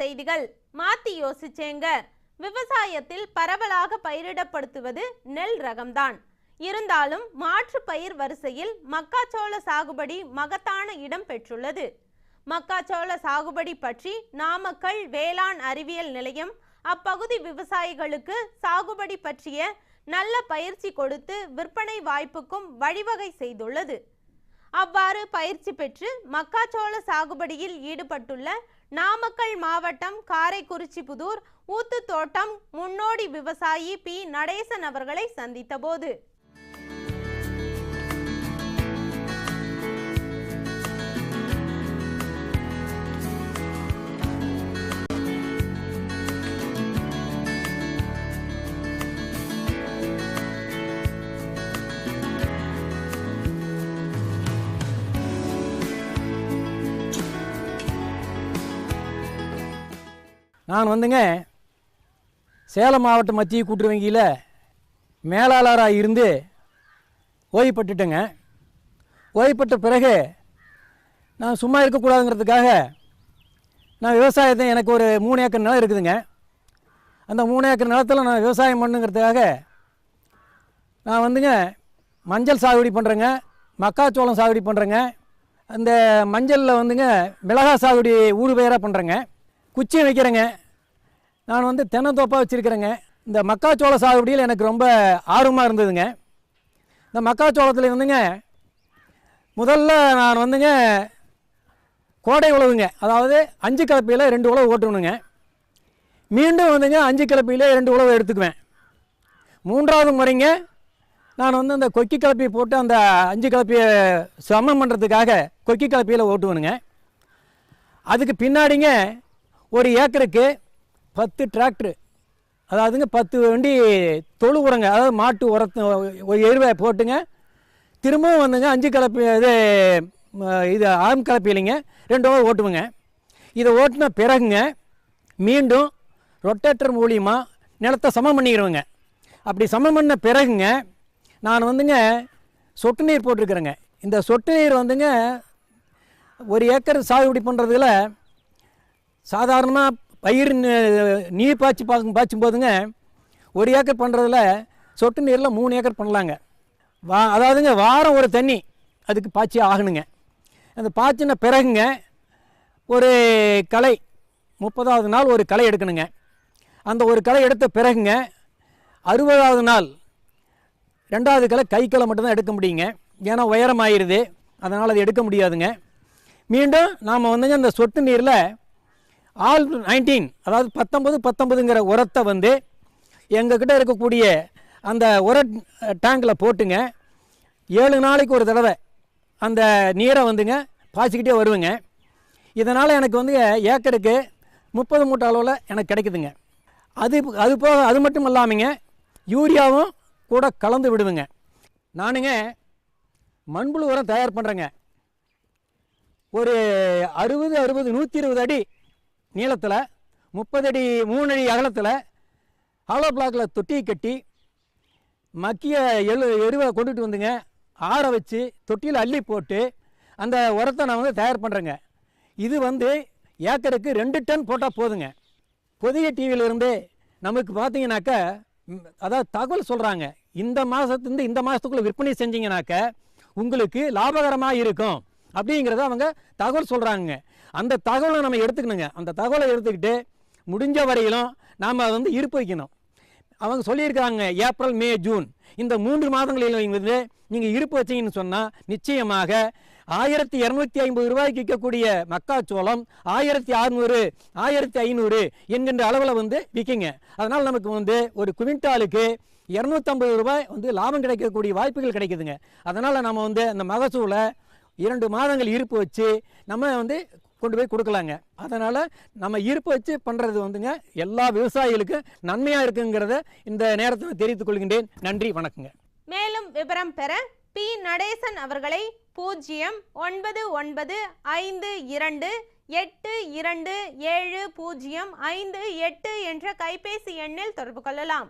செய்திகள். மாத்தி யோசிச்சேங்க. விவசாயத்தில் பரவலாக பயிரிடப்படுத்துவது நெல் ரகம்தான். இருந்தாலும் மாற்று பயிர் வரிசையில் மக்காச்சோள சாகுபடி மகத்தான இடம் பெற்றுள்ளது. மக்காச்சோள சாகுபடி பற்றி நாமக்கல் வேளாண் அறிவியல் நிலையம் அப்பகுதி விவசாயிகளுக்கு சாகுபடி பற்றிய நல்ல பயிற்சி கொடுத்து விற்பனை வாய்ப்புக்கும் வழிவகை செய்துள்ளது. அவ்வாறு பயிற்சி பெற்று மக்காச்சோள சாகுபடியில் ஈடுபட்டுள்ள நாமக்கல் மாவட்டம் காரைக்குறிச்சிபுதூர் ஊத்து தோட்டம் முன்னோடி விவசாயி பி. நடேசன் அவர்களை சந்தித்தபோது நான் வந்துங்க சேலம் மாவட்ட மத்திய கூட்டுறவு வங்கியில் மேலாளராக இருந்து ஓய்வுப்பட்டுட்டேங்க ஓய்வுப்பட்ட பிறகு நான் சும்மா இருக்கக்கூடாதுங்கிறதுக்காக நான் விவசாயத்தை எனக்கு ஒரு மூணு ஏக்கர் நிலம் இருக்குதுங்க. அந்த மூணு ஏக்கர் நிலத்தில் நான் விவசாயம் பண்ணுங்கிறதுக்காக நான் வந்துங்க மஞ்சள் சாகுபடி பண்ணுறேங்க மக்காச்சோளம் சாகுபடி பண்ணுறேங்க அந்த மஞ்சளில் வந்துங்க மிளகா சாகுபடி ஊடு பண்ணுறேங்க குச்சியும் வைக்கிறேங்க. நான் வந்து தென்னந்தோப்பாக வச்சுருக்கிறேங்க. இந்த மக்காச்சோள சாகுபடியில் எனக்கு ரொம்ப ஆர்வமாக இருந்ததுங்க. இந்த மக்காச்சோளத்தில் வந்துங்க முதல்ல நான் வந்துங்க கோடை உழவுங்க. அதாவது அஞ்சு கலப்பையில் ரெண்டு உழவு ஓட்டணுங்க. மீண்டும் வந்துங்க அஞ்சு கலப்பையில் ரெண்டு உழவு எடுத்துக்குவேன். மூன்றாவது முறைங்க நான் வந்து அந்த கொக்கி கலப்பையை போட்டு அந்த அஞ்சு கலப்பையை சமம் பண்ணுறதுக்காக கொக்கி கலப்பையில் ஓட்டுவேனுங்க. அதுக்கு பின்னாடிங்க ஒரு ஏக்கருக்கு பத்து டிராக்டரு. அதாவதுங்க பத்து வண்டி தொழு உரங்க அதாவது மாட்டு உரத்து ஒரு எருவை போட்டுங்க. திரும்பவும் வந்துங்க அஞ்சு கலப்பி இது இது ஆம் கலப்பிலைங்க இல்லைங்க ரெண்டு ஓவர் ஓட்டுவேங்க. இதை ஓட்டின பிறகுங்க மீண்டும் ரொட்டேட்டர் மூலியமாக நிலத்தை சமம் பண்ணிக்கிறவங்க அப்படி சமம் பண்ண பிறகுங்க நான் வந்துங்க சொட்டு நீர் போட்டிருக்கிறேங்க. இந்த சொட்டு நீர் வந்துங்க ஒரு ஏக்கர் சாகுபடி பண்ணுறதுல சாதாரணமாக பயிர் நீர் பாய்ச்சி பார்க்கும் பாய்ச்சும் போதுங்க ஒரு ஏக்கர் பண்ணுறதுல சொட்டு நீரில் மூணு ஏக்கர் பண்ணலாங்க. வா அதாவதுங்க வாரம் ஒரு தண்ணி அதுக்கு பாய்ச்சி ஆகணுங்க. அந்த பாய்ச்சின பிறகுங்க ஒரு களை முப்பதாவது நாள் ஒரு களை எடுக்கணுங்க. அந்த ஒரு களை எடுத்த பிறகுங்க அறுபதாவது நாள் ரெண்டாவது களை கை களை மட்டும்தான் எடுக்க முடியுங்க. ஏன்னா ஆயிடுது அதனால் அது எடுக்க முடியாதுங்க. மீண்டும் நாம் வந்துங்க அந்த சொட்டு நீரில் ஆல் நைன்டீன் அதாவது பத்தொம்பது பத்தொம்பதுங்கிற உரத்தை வந்து எங்ககிட்ட இருக்கக்கூடிய அந்த உர டேங்கில் போட்டுங்க. ஏழு நாளைக்கு ஒரு தடவை அந்த நீரை வந்துங்க பாய்ச்சிக்கிட்டே வருவேங்க. இதனால் எனக்கு வந்து ஏக்கருக்கு முப்பது மூட்டை அளவில் எனக்கு கிடைக்குதுங்க. அது அது போக அது மட்டும் இல்லாமங்க யூரியாவும் கூட கலந்து விடுவேங்க. நானுங்க மண்புழு உரம் தயார் பண்ணுறேங்க ஒரு அறுபது அறுபது நூற்றி இருபது அடி நீளத்தில் முப்பது அடி மூணு அடி அகலத்தில் ஹாலோ பிளாக்கில் தொட்டி கட்டி மக்கிய எழு எருவை கொண்டுட்டு வந்துங்க. ஆற வச்சு தொட்டியில் அள்ளி போட்டு அந்த உரத்தை நான் வந்து தயார் பண்ணுறேங்க இது வந்து ஏக்கருக்கு ரெண்டு டன் போட்டால் போதுங்க. புதிய டிவியிலிருந்து நமக்கு பார்த்தீங்கன்னாக்கா அதாவது தகவல் சொல்கிறாங்க இந்த மாதத்துலேருந்து இந்த மாதத்துக்குள்ளே விற்பனை செஞ்சீங்கன்னாக்க உங்களுக்கு லாபகரமாக இருக்கும். அப்படிங்கிறத அவங்க தகவல் சொல்கிறாங்க அந்த தகவலை நம்ம எடுத்துக்கணுங்க. அந்த தகவலை எடுத்துக்கிட்டு முடிஞ்ச வரையிலும் நாம் வந்து இருப்பு வைக்கணும். அவங்க சொல்லியிருக்காங்க ஏப்ரல் மே ஜூன். இந்த மூன்று மாதங்களில் வந்து நீங்கள் இருப்பு வச்சீங்கன்னு சொன்னால் நிச்சயமாக ஆயிரத்தி இரநூத்தி ஐம்பது ரூபாய்க்கு விற்கக்கூடிய மக்காச்சோளம் ஆயிரத்தி அறுநூறு ஆயிரத்தி ஐநூறு என்கின்ற அளவில் வந்து விற்கிங்க. அதனால் நமக்கு வந்து ஒரு குவிண்டாலுக்கு இரநூத்தம்பது ரூபாய் வந்து லாபம் கிடைக்கக்கூடிய வாய்ப்புகள் கிடைக்குதுங்க. அதனால் நம்ம வந்து அந்த மகசூலை இரண்டு மாதங்கள் இருப்பு வச்சு நம்ம வந்து கொண்டு போய் கொடுக்கலாங்க. அதனால் நம்ம இருப்பு வச்சு பண்ணுறது வந்துங்க எல்லா விவசாயிகளுக்கும் நன்மையாக இருக்குங்கிறத இந்த நேரத்தில் தெரிவித்துக் கொள்கின்றேன். நன்றி வணக்கங்க. மேலும் விவரம் பெற பி நடேசன் அவர்களை பூஜ்ஜியம் ஒன்பது ஒன்பது ஐந்து இரண்டு எட்டு இரண்டு ஏழு பூஜ்ஜியம் ஐந்து எட்டு என்ற கைபேசி எண்ணில் தொடர்பு கொள்ளலாம்.